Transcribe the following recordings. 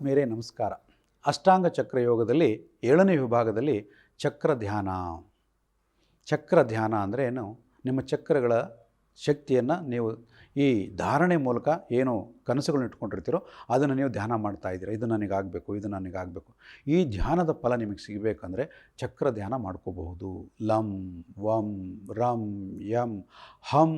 ಆತ್ಮೀಯರೇ, ನಮಸ್ಕಾರ. ಅಷ್ಟಾಂಗ ಚಕ್ರ ಯೋಗದಲ್ಲಿ ಏಳನೇ ವಿಭಾಗದಲ್ಲಿ ಚಕ್ರ ಧ್ಯಾನ ಚಕ್ರ ಧ್ಯಾನ ಅಂದರೆ ಏನು? ನಿಮ್ಮ ಚಕ್ರಗಳ ಶಕ್ತಿಯನ್ನು ನೀವು ಈ ಧಾರಣೆ ಮೂಲಕ ಏನು ಕನಸುಗಳನ್ನ ಇಟ್ಕೊಂಡಿರ್ತೀರೋ ಅದನ್ನು ನೀವು ಧ್ಯಾನ ಮಾಡ್ತಾ ಇದ್ದೀರಾ. ಇದು ನನಗಾಗಬೇಕು ಇದು ನನಗಾಗಬೇಕು ಈ ಧ್ಯಾನದ ಫಲ ನಿಮಗೆ ಸಿಗಬೇಕಂದ್ರೆ ಚಕ್ರ ಧ್ಯಾನ ಮಾಡ್ಕೋಬಹುದು. ಲಂ, ವಂ, ರಂ, ಯಂ, ಹಂ,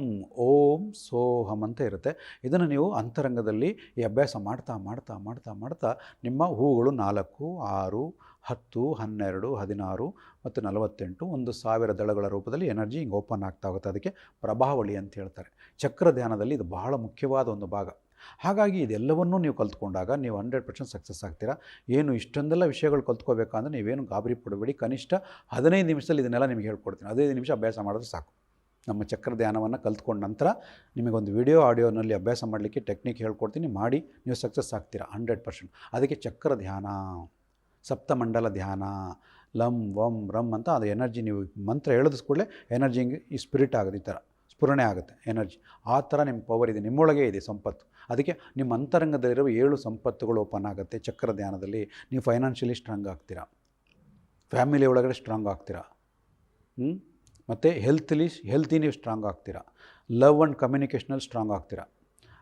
ಓಂ, ಸೋಹಂ ಅಂತ ಇರುತ್ತೆ. ಇದನ್ನು ನೀವು ಅಂತರಂಗದಲ್ಲಿ ಈ ಅಭ್ಯಾಸ ಮಾಡ್ತಾ ಮಾಡ್ತಾ ಮಾಡ್ತಾ ಮಾಡ್ತಾ ನಿಮ್ಮ ಹೂಗಳು ನಾಲ್ಕು, ಆರು ಹತ್ತು, ಹನ್ನೆರಡು, ಹದಿನಾರು ಮತ್ತು ನಲವತ್ತೆಂಟು ಒಂದು ಸಾವಿರ ದಳಗಳ ರೂಪದಲ್ಲಿ ಎನರ್ಜಿ ಹಿಂಗೆ ಓಪನ್ ಆಗ್ತಾ ಹೋಗುತ್ತೆ. ಅದಕ್ಕೆ ಪ್ರಭಾವಳಿ ಅಂತ ಹೇಳ್ತಾರೆ. ಚಕ್ರ ಧ್ಯಾನದಲ್ಲಿ ಇದು ಬಹಳ ಮುಖ್ಯವಾದ ಒಂದು ಭಾಗ. ಹಾಗಾಗಿ ಇದೆಲ್ಲವನ್ನೂ ನೀವು ಕಲ್ತ್ಕೊಂಡಾಗ ನೀವು ಹಂಡ್ರೆಡ್ ಪರ್ಸೆಂಟ್ ಸಕ್ಸಸ್ ಆಗ್ತೀರಾ? ಏನು ಇಷ್ಟೊಂದೆಲ್ಲ ವಿಷಯಗಳು ಕಲ್ತ್ಕೋಬೇಕಂದ್ರೆ ನೀವೇನು ಗಾಬರಿ ಪಡಬೇಡಿ. ಕನಿಷ್ಠ ಹದಿನೈದು ನಿಮಿಷದಲ್ಲಿ ಇದನ್ನೆಲ್ಲ ನಿಮಗೆ ಹೇಳ್ಕೊಡ್ತೀನಿ. ಹದಿನೈದು ನಿಮಿಷ ಅಭ್ಯಾಸ ಮಾಡಿದ್ರೆ ಸಾಕು. ನಮ್ಮ ಚಕ್ರ ಧ್ಯಾನವನ್ನು ಕಲ್ತ್ಕೊಂಡ ನಂತರ ನಿಮಗೊಂದು ವಿಡಿಯೋ, ಆಡಿಯೋನಲ್ಲಿ ಅಭ್ಯಾಸ ಮಾಡಲಿಕ್ಕೆ ಟೆಕ್ನಿಕ್ ಹೇಳ್ಕೊಡ್ತೀನಿ. ಮಾಡಿ ನೀವು ಸಕ್ಸಸ್ ಆಗ್ತೀರಾ? Hundred percent. ಅದಕ್ಕೆ ಚಕ್ರ ಧ್ಯಾನ. ಸಪ್ತಮಂಡಲ ಧ್ಯಾನ, ಲಂ, ವಂ ರಮ್ ಅಂತ ಅದು ಎನರ್ಜಿ ನೀವು ಮಂತ್ರ ಹೇಳಿದ ಎನರ್ಜಿ ಹಿಂಗೆ ಈ ಸ್ಪಿರಿಟ್ ಆಗುತ್ತೆ, ಈ ಥರ ಸ್ಫುರಣೆ ಆಗುತ್ತೆ ಎನರ್ಜಿ. ಆ ಥರ ನಿಮ್ಮ ಪವರ್ ಇದೆ, ನಿಮ್ಮೊಳಗೆ ಇದೆ ಸಂಪತ್ತು. ಅದಕ್ಕೆ ನಿಮ್ಮ ಅಂತರಂಗದಲ್ಲಿರುವ ಏಳು ಸಂಪತ್ತುಗಳು ಓಪನ್ ಆಗುತ್ತೆ ಚಕ್ರ ಧ್ಯಾನದಲ್ಲಿ. ನೀವು ಫೈನಾನ್ಷಿಯಲಿ ಸ್ಟ್ರಾಂಗ್ ಆಗ್ತೀರಾ. ಫ್ಯಾಮಿಲಿ ಒಳಗಡೆ ಸ್ಟ್ರಾಂಗ್ ಆಗ್ತೀರಾ. ಮತ್ತು ಹೆಲ್ತ್ಲಿ ಹೆಲ್ತಿ ನೀವು ಸ್ಟ್ರಾಂಗ್ ಆಗ್ತೀರಾ. ಲವ್ ಆ್ಯಂಡ್ ಕಮ್ಯುನಿಕೇಷನಲ್ಲಿ ಸ್ಟ್ರಾಂಗ್ ಆಗ್ತೀರಾ.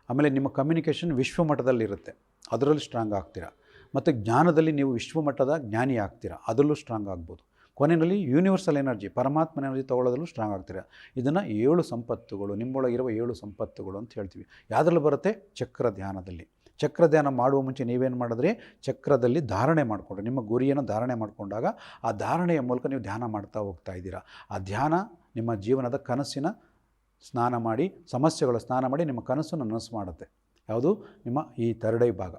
ಆಮೇಲೆ ನಿಮ್ಮ ಕಮ್ಯುನಿಕೇಷನ್ ವಿಶ್ವಮಟ್ಟದಲ್ಲಿರುತ್ತೆ. ಅದರಲ್ಲಿ ಸ್ಟ್ರಾಂಗ್ ಆಗ್ತೀರಾ. ಮತ್ತು ಜ್ಞಾನದಲ್ಲಿ ನೀವು ವಿಶ್ವಮಟ್ಟದ ಜ್ಞಾನಿ ಆಗ್ತೀರಾ, ಅದರಲ್ಲೂ ಸ್ಟ್ರಾಂಗ್ ಆಗ್ಬೋದು. ಕೊನೆಯಲ್ಲಿ ಯೂನಿವರ್ಸಲ್ ಎನರ್ಜಿ ಪರಮಾತ್ಮನ ಎನರ್ಜಿ ತೊಗೊಳ್ಳೋದಲ್ಲೂ ಸ್ಟ್ರಾಂಗ್ ಆಗ್ತೀರಾ. ಇದನ್ನು ಏಳು ಸಂಪತ್ತುಗಳು ನಿಮ್ಮೊಳಗಿರುವ ಏಳು ಸಂಪತ್ತುಗಳು ಅಂತ ಹೇಳ್ತೀವಿ. ಯಾವುದ್ರಲ್ಲಿ ಬರುತ್ತೆ? ಚಕ್ರ ಧ್ಯಾನದಲ್ಲಿ. ಚಕ್ರ ಧ್ಯಾನ ಮಾಡುವ ಮುಂಚೆ ನೀವೇನು ಮಾಡಿದ್ರೆ? ಚಕ್ರದಲ್ಲಿ ಧಾರಣೆ ಮಾಡಿಕೊಂಡ್ರೆ. ನಿಮ್ಮ ಗುರಿಯನ್ನು ಧಾರಣೆ ಮಾಡಿಕೊಂಡಾಗ ಆ ಧಾರಣೆಯ ಮೂಲಕ ನೀವು ಧ್ಯಾನ ಮಾಡ್ತಾ ಹೋಗ್ತಾ ಇದ್ದೀರಾ. ಆ ಧ್ಯಾನ ನಿಮ್ಮ ಜೀವನದ ಕನಸಿನ ಸ್ನಾನ ಮಾಡಿ, ಸಮಸ್ಯೆಗಳ ಸ್ನಾನ ಮಾಡಿ ನಿಮ್ಮ ಕನಸನ್ನು ನನಸು ಮಾಡುತ್ತೆ. ಯಾವುದು? ನಿಮ್ಮ ಈ ಥರ್ಡ್ ಐ ಭಾಗ.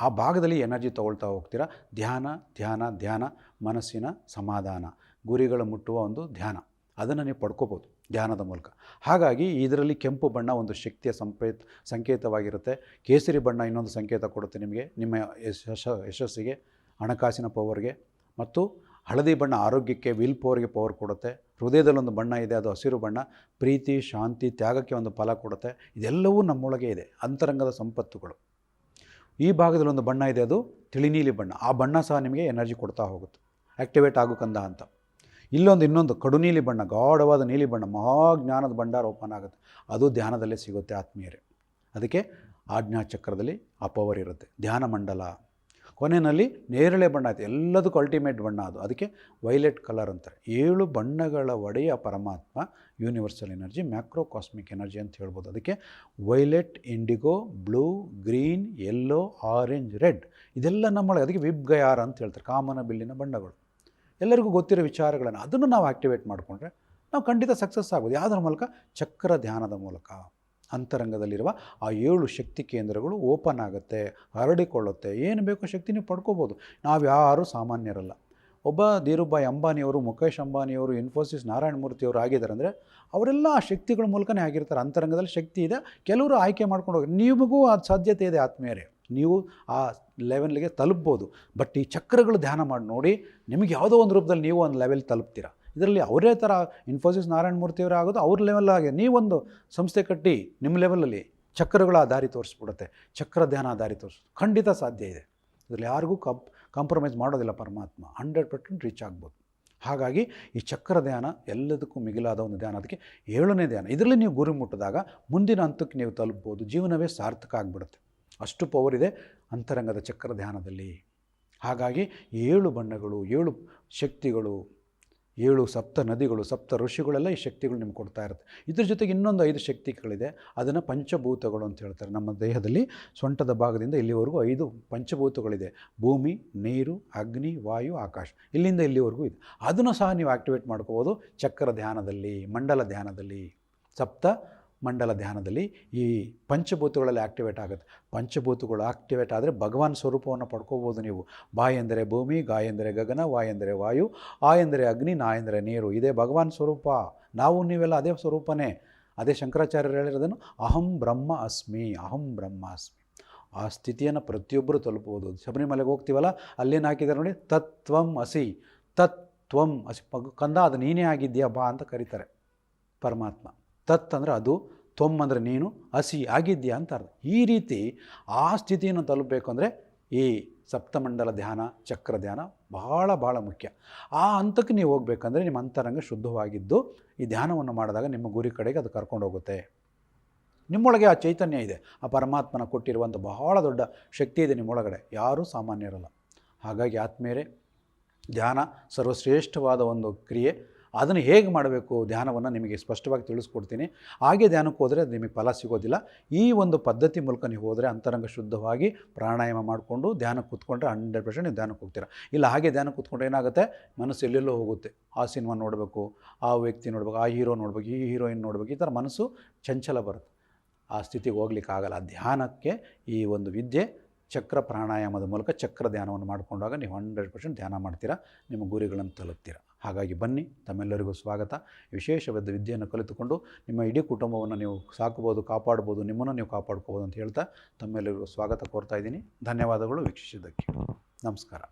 ಆ ಭಾಗದಲ್ಲಿ ಎನರ್ಜಿ ತೊಗೊಳ್ತಾ ಹೋಗ್ತೀರಾ? ಧ್ಯಾನ ಧ್ಯಾನ ಧ್ಯಾನ, ಮನಸ್ಸಿನ ಸಮಾಧಾನ. ಗುರಿಗಳು ಮುಟ್ಟುವ ಒಂದು ಧ್ಯಾನ. ಅದನ್ನು ನೀವು ಪಡ್ಕೋಬೋದು ಧ್ಯಾನದ ಮೂಲಕ. ಹಾಗಾಗಿ ಇದರಲ್ಲಿ ಕೆಂಪು ಬಣ್ಣ ಒಂದು ಶಕ್ತಿಯ ಸಂಪೇತ ಸಂಕೇತವಾಗಿರುತ್ತೆ. ಕೇಸರಿ ಬಣ್ಣ ಇನ್ನೊಂದು ಸಂಕೇತ ಕೊಡುತ್ತೆ ನಿಮಗೆ. ನಿಮ್ಮ ಯಶಸ್ ಯಶಸ್ಸಿಗೆ, ಹಣಕಾಸಿನ ಪವರ್ಗೆ ಮತ್ತು ಹಳದಿ ಬಣ್ಣ ಆರೋಗ್ಯಕ್ಕೆ ವಿಲ್ ಪವರ್ಗೆ ಪವರ್ ಕೊಡುತ್ತೆ. ಹೃದಯದಲ್ಲೊಂದು ಬಣ್ಣ ಇದೆ, ಅದು ಹಸಿರು ಬಣ್ಣ. ಪ್ರೀತಿ, ಶಾಂತಿ, ತ್ಯಾಗಕ್ಕೆ ಒಂದು ಫಲ ಕೊಡುತ್ತೆ. ಇದೆಲ್ಲವೂ ನಮ್ಮೊಳಗೆ ಇದೆ. ಅಂತರಂಗದ ಸಂಪತ್ತುಗಳು. ಈ ಭಾಗದಲ್ಲಿ ಒಂದು ಬಣ್ಣ ಇದೆ, ಅದು ತಿಳಿನೀಲಿ ಬಣ್ಣ. ಆ ಬಣ್ಣ ಸಹ ನಿಮಗೆ ಎನರ್ಜಿ ಕೊಡ್ತಾ ಹೋಗುತ್ತೆ. ಆ್ಯಕ್ಟಿವೇಟ್ ಆಗೋಕಂದ ಅಂತ. ಇಲ್ಲೊಂದು ಇನ್ನೊಂದು ಕಡು ನೀಲಿ ಬಣ್ಣ, ಗಾಢವಾದ ನೀಲಿ ಬಣ್ಣ, ಮಹಾಜ್ಞಾನದ ಭಂಡಾರ ಓಪನ್ ಆಗುತ್ತೆ. ಅದು ಧ್ಯಾನದಲ್ಲೇ ಸಿಗುತ್ತೆ ಆತ್ಮೀಯರೇ. ಅದಕ್ಕೆ ಆಜ್ಞಾ ಚಕ್ರದಲ್ಲಿ ಆ ಪವರ್ ಇರುತ್ತೆ ಧ್ಯಾನ ಮಂಡಲ. ಕೊನೆಯಲ್ಲಿ ನೇರಳೆ ಬಣ್ಣ ಆಯಿತು. ಎಲ್ಲದಕ್ಕೂ ಅಲ್ಟಿಮೇಟ್ ಬಣ್ಣ ಅದು. ಅದಕ್ಕೆ ವೈಲೆಟ್ ಕಲರ್ ಅಂತಾರೆ. ಏಳು ಬಣ್ಣಗಳ ಒಡೆಯ ಪರಮಾತ್ಮ universal energy macro cosmic energy ಅಂತ ಹೇಳ್ಬೋದು. ಅದಕ್ಕೆ violet indigo blue green yellow orange red ಇದೆಲ್ಲ ನಮ್ಮೊಳಗೆ ಅದಕ್ಕೆ ವಿಬ್ ಗಯಾರ್ ಅಂತ ಹೇಳ್ತಾರೆ. ಕಾಮನ ಬಿಲ್ಲಿನ ಬಣ್ಣಗಳು. ಎಲ್ಲರಿಗೂ ಗೊತ್ತಿರೋ ವಿಚಾರಗಳನ್ನು ಅದನ್ನು ನಾವು ಆ್ಯಕ್ಟಿವೇಟ್ ಮಾಡಿಕೊಂಡ್ರೆ ನಾವು ಖಂಡಿತ ಸಕ್ಸಸ್ ಆಗ್ಬೋದು. ಯಾವುದರ ಮೂಲಕ? ಚಕ್ರ ಧ್ಯಾನದ ಮೂಲಕ. ಅಂತರಂಗದಲ್ಲಿರುವ ಆ ಏಳು ಶಕ್ತಿ ಕೇಂದ್ರಗಳು ಓಪನ್ ಆಗುತ್ತೆ, ಹರಡಿಕೊಳ್ಳುತ್ತೆ. ಏನು ಬೇಕೋ ಶಕ್ತಿ ನೀವು ಪಡ್ಕೋಬೋದು. ನಾವು ಯಾರೂ ಸಾಮಾನ್ಯರಲ್ಲ. ಒಬ್ಬ ಧೀರುಭಾಯಿ ಅಂಬಾನಿಯವರು ಮುಖೇಶ್ ಅಂಬಾನಿಯವರು, ಇನ್ಫೋಸಿಸ್ ನಾರಾಯಣ ಮೂರ್ತಿಯವರು ಆಗಿದ್ದಾರೆ ಅಂದರೆ ಅವರೆಲ್ಲ ಆ ಶಕ್ತಿಗಳ ಮೂಲಕನೇ ಆಗಿರ್ತಾರೆ. ಅಂತರಂಗದಲ್ಲಿ ಶಕ್ತಿ ಇದೆ. ಕೆಲವರು ಆಯ್ಕೆ ಮಾಡ್ಕೊಂಡು ಹೋಗಿ, ನಿಮಗೂ ಅದು ಸಾಧ್ಯತೆ ಇದೆ ಆತ್ಮೀಯರೇ. ನೀವು ಆ ಲೆವೆಲ್ಗೆ ತಲುಪ್ಬೋದು. ಬಟ್ ಈ ಚಕ್ರಗಳು ಧ್ಯಾನ ಮಾಡಿ ನೋಡಿ, ನಿಮಗೆ ಯಾವುದೋ ಒಂದು ರೂಪದಲ್ಲಿ ನೀವು ಒಂದು ಲೆವೆಲ್ ತಲುಪ್ತೀರಾ. ಇದರಲ್ಲಿ ಅವರೇ ಥರ ಇನ್ಫೋಸಿಸ್ ನಾರಾಯಣ ಮೂರ್ತಿಯವರೇ ಆಗೋದು ಅವ್ರ ಲೆವೆಲ್ ಆಗಿ ನೀವೊಂದು ಸಂಸ್ಥೆ ಕಟ್ಟಿ ನಿಮ್ಮ ಲೆವೆಲಲ್ಲಿ ಚಕ್ರಗಳ ದಾರಿ ತೋರಿಸ್ಬಿಡುತ್ತೆ. ಚಕ್ರ ಧ್ಯಾನ ದಾರಿ ತೋರಿಸ್ ಖಂಡಿತ ಸಾಧ್ಯ ಇದೆ. ಇದರಲ್ಲಿ ಯಾರಿಗೂ ಕಂಪ್ ಕಾಂಪ್ರಮೈಸ್ ಮಾಡೋದಿಲ್ಲ ಪರಮಾತ್ಮ. ಹಂಡ್ರೆಡ್ ಪರ್ಸೆಂಟ್ ರೀಚ್ ಆಗ್ಬೋದು. ಹಾಗಾಗಿ ಈ ಚಕ್ರ ಧ್ಯಾನ ಎಲ್ಲದಕ್ಕೂ ಮಿಗಿಲಾದ ಒಂದು ಧ್ಯಾನ. ಅದಕ್ಕೆ ಏಳನೇ ಧ್ಯಾನ. ಇದರಲ್ಲಿ ನೀವು ಗುರಿ ಮುಟ್ಟಿದಾಗ ಮುಂದಿನ ಹಂತಕ್ಕೆ ನೀವು ತಲುಪ್ಬೋದು. ಜೀವನವೇ ಸಾರ್ಥಕ ಆಗಿಬಿಡುತ್ತೆ. ಅಷ್ಟು ಪವರ್ ಇದೆ ಅಂತರಂಗದ ಚಕ್ರ ಧ್ಯಾನದಲ್ಲಿ. ಹಾಗಾಗಿ ಏಳು ಬಣ್ಣಗಳು, ಏಳು ಶಕ್ತಿಗಳು ಏಳು ಸಪ್ತ ನದಿಗಳು, ಸಪ್ತ ಋಷಿಗಳೆಲ್ಲ ಈ ಶಕ್ತಿಗಳು ನಿಮ್ಗೆ ಕೊಡ್ತಾ ಇರುತ್ತೆ. ಇದ್ರ ಜೊತೆಗೆ ಇನ್ನೊಂದು ಐದು ಶಕ್ತಿಗಳಿದೆ. ಅದನ್ನು ಪಂಚಭೂತಗಳು ಅಂತ ಹೇಳ್ತಾರೆ. ನಮ್ಮ ದೇಹದಲ್ಲಿ ಸೊಂಟದ ಭಾಗದಿಂದ ಇಲ್ಲಿವರೆಗೂ ಐದು ಪಂಚಭೂತಗಳಿದೆ. ಭೂಮಿ, ನೀರು, ಅಗ್ನಿ, ವಾಯು, ಆಕಾಶ. ಇಲ್ಲಿಂದ ಇಲ್ಲಿವರೆಗೂ ಇದೆ. ಅದನ್ನು ಸಹ ನೀವು ಆ್ಯಕ್ಟಿವೇಟ್ ಮಾಡ್ಕೋಬೋದು. ಚಕ್ರ ಧ್ಯಾನದಲ್ಲಿ, ಮಂಡಲ ಧ್ಯಾನದಲ್ಲಿ. ಸಪ್ತ ಮಂಡಲ ಧ್ಯಾನದಲ್ಲಿ ಈ ಪಂಚಭೂತಗಳಲ್ಲಿ ಆ್ಯಕ್ಟಿವೇಟ್ ಆಗುತ್ತೆ. ಪಂಚಭೂತಗಳು ಆಕ್ಟಿವೇಟ್ ಆದರೆ ಭಗವಾನ್ ಸ್ವರೂಪವನ್ನು ಪಡ್ಕೋಬೋದು ನೀವು. ಬಾಯ್ ಎಂದರೆ ಭೂಮಿ ಗಾಯ ಎಂದರೆ ಗಗನ ವಾಯ್ ಎಂದರೆ ವಾಯು, ಆ ಎಂದರೆ ಅಗ್ನಿ, ನಾ ಎಂದರೆ ನೀರು. ಇದೇ ಭಗವಾನ್ ಸ್ವರೂಪ. ನಾವು ನೀವೆಲ್ಲ ಅದೇ ಸ್ವರೂಪನೇ. ಅದೇ ಶಂಕರಾಚಾರ್ಯರು ಹೇಳಿರೋದನ್ನು ಅಹಂ ಬ್ರಹ್ಮ ಅಸ್ಮಿ, ಅಹಂ ಬ್ರಹ್ಮ ಅಸ್ಮಿ. ಆ ಸ್ಥಿತಿಯನ್ನು ಪ್ರತಿಯೊಬ್ಬರು ತಲುಪಬಹುದು ಶಬರಿಮಲೆಗೆ ಹೋಗ್ತೀವಲ್ಲ, ಅಲ್ಲೇನು ಹಾಕಿದ್ದಾರೆ ನೋಡಿ, ತತ್ವಂ ಅಸಿ ತತ್ವಂ ಅಸಿ. ಕಂದ, ಅದು ನೀನೇ ಆಗಿದ್ಯಾ ಬಾ ಅಂತ ಕರೀತಾರೆ ಪರಮಾತ್ಮ. ತತ್ ಅಂದರೆ ಅದು ತ್ವಮ್ ಅಂದರೆ ನೀನು ಹಸಿ ಆಗಿದ್ಯಾ ಅಂತ ಅರ್ಥ. ಈ ರೀತಿ ಆ ಸ್ಥಿತಿಯನ್ನು ತಲುಪಬೇಕು ಅಂದರೆ ಈ ಸಪ್ತಮಂಡಲ ಧ್ಯಾನ, ಚಕ್ರ ಧ್ಯಾನ ಬಹಳ ಭಾಳ ಮುಖ್ಯ. ಆ ಹಂತಕ್ಕೆ ನೀವು ಹೋಗ್ಬೇಕಂದ್ರೆ ನಿಮ್ಮ ಅಂತರಂಗ ಶುದ್ಧವಾಗಿದ್ದು ಈ ಧ್ಯಾನವನ್ನು ಮಾಡಿದಾಗ ನಿಮ್ಮ ಗುರಿ ಕಡೆಗೆ ಅದು ಕರ್ಕೊಂಡು ಹೋಗುತ್ತೆ. ನಿಮ್ಮೊಳಗೆ ಆ ಚೈತನ್ಯ ಇದೆ. ಆ ಪರಮಾತ್ಮನ ಕೊಟ್ಟಿರುವಂಥ ಬಹಳ ದೊಡ್ಡ ಶಕ್ತಿ ಇದೆ ನಿಮ್ಮೊಳಗಡೆ ಯಾರೂ ಸಾಮಾನ್ಯರಲ್ಲ. ಹಾಗಾಗಿ ಆತ್ಮೀಯರೇ, ಧ್ಯಾನ ಸರ್ವಶ್ರೇಷ್ಠವಾದ ಒಂದು ಕ್ರಿಯೆ. ಅದನ್ನು ಹೇಗೆ ಮಾಡಬೇಕು? ಧ್ಯಾನವನ್ನು ನಿಮಗೆ ಸ್ಪಷ್ಟವಾಗಿ ತಿಳಿಸ್ಕೊಡ್ತೀನಿ. ಹಾಗೆ ಧ್ಯಾನಕ್ಕೆ ಹೋದರೆ ಅದು ನಿಮಗೆ ಫಲ ಸಿಗೋದಿಲ್ಲ. ಈ ಒಂದು ಪದ್ಧತಿ ಮೂಲಕ ನೀವು ಹೋದರೆ ಅಂತರಂಗ ಶುದ್ಧವಾಗಿ ಪ್ರಾಣಾಯಾಮ ಮಾಡಿಕೊಂಡು ಧ್ಯಾನಕ್ಕೆ ಕೂತ್ಕೊಂಡ್ರೆ ಹಂಡ್ರೆಡ್ ಪರ್ಸೆಂಟ್ ನೀವು ಧ್ಯಾನಕ್ಕೆ ಹೋಗ್ತೀರಾ. ಇಲ್ಲ, ಹಾಗೆ ಧ್ಯಾನಕ್ಕೆ ಕೂತ್ಕೊಂಡ್ರೆ ಏನಾಗುತ್ತೆ? ಮನಸ್ಸು ಎಲ್ಲೆಲ್ಲೋ ಹೋಗುತ್ತೆ. ಆ ಸಿನಿಮಾ ನೋಡಬೇಕು, ಆ ವ್ಯಕ್ತಿ ನೋಡಬೇಕು, ಆ ಹೀರೋ ನೋಡಬೇಕು, ಈ ಹೀರೋಯಿನ್ ನೋಡಬೇಕು, ಈ ಥರ ಮನಸ್ಸು ಚಂಚಲ ಬರುತ್ತೆ. ಆ ಸ್ಥಿತಿಗೆ ಹೋಗ್ಲಿಕ್ಕಾಗಲ್ಲ ಧ್ಯಾನಕ್ಕೆ ಈ ಒಂದು ವಿದ್ಯೆ ಚಕ್ರ ಪ್ರಾಣಾಯಾಮದ ಮೂಲಕ ಚಕ್ರ ಧ್ಯಾನವನ್ನು ಮಾಡಿಕೊಂಡಾಗ ನೀವು ಹಂಡ್ರೆಡ್ ಪರ್ಸೆಂಟ್ ಧ್ಯಾನ ಮಾಡ್ತೀರಾ? ನಿಮ್ಮ ಗುರಿಗಳನ್ನು ತಲುಪ್ತೀರಾ? ಹಾಗಾಗಿ ಬನ್ನಿ, ತಮ್ಮೆಲ್ಲರಿಗೂ ಸ್ವಾಗತ. ವಿಶೇಷವಾದ ವಿದ್ಯೆಯನ್ನು ಕಲಿತುಕೊಂಡು ನಿಮ್ಮ ಇಡೀ ಕುಟುಂಬವನ್ನು ನೀವು ಸಾಕಬೋದು, ಕಾಪಾಡ್ಬೋದು, ನಿಮ್ಮನ್ನು ನೀವು ಕಾಪಾಡ್ಕೋಬೋದು ಅಂತ ಹೇಳ್ತಾ ತಮ್ಮೆಲ್ಲರಿಗೂ ಸ್ವಾಗತ ಕೋರ್ತಾ ಇದ್ದೀನಿ. ಧನ್ಯವಾದಗಳು, ವೀಕ್ಷಿಸಿದ್ದಕ್ಕೆ. ನಮಸ್ಕಾರ.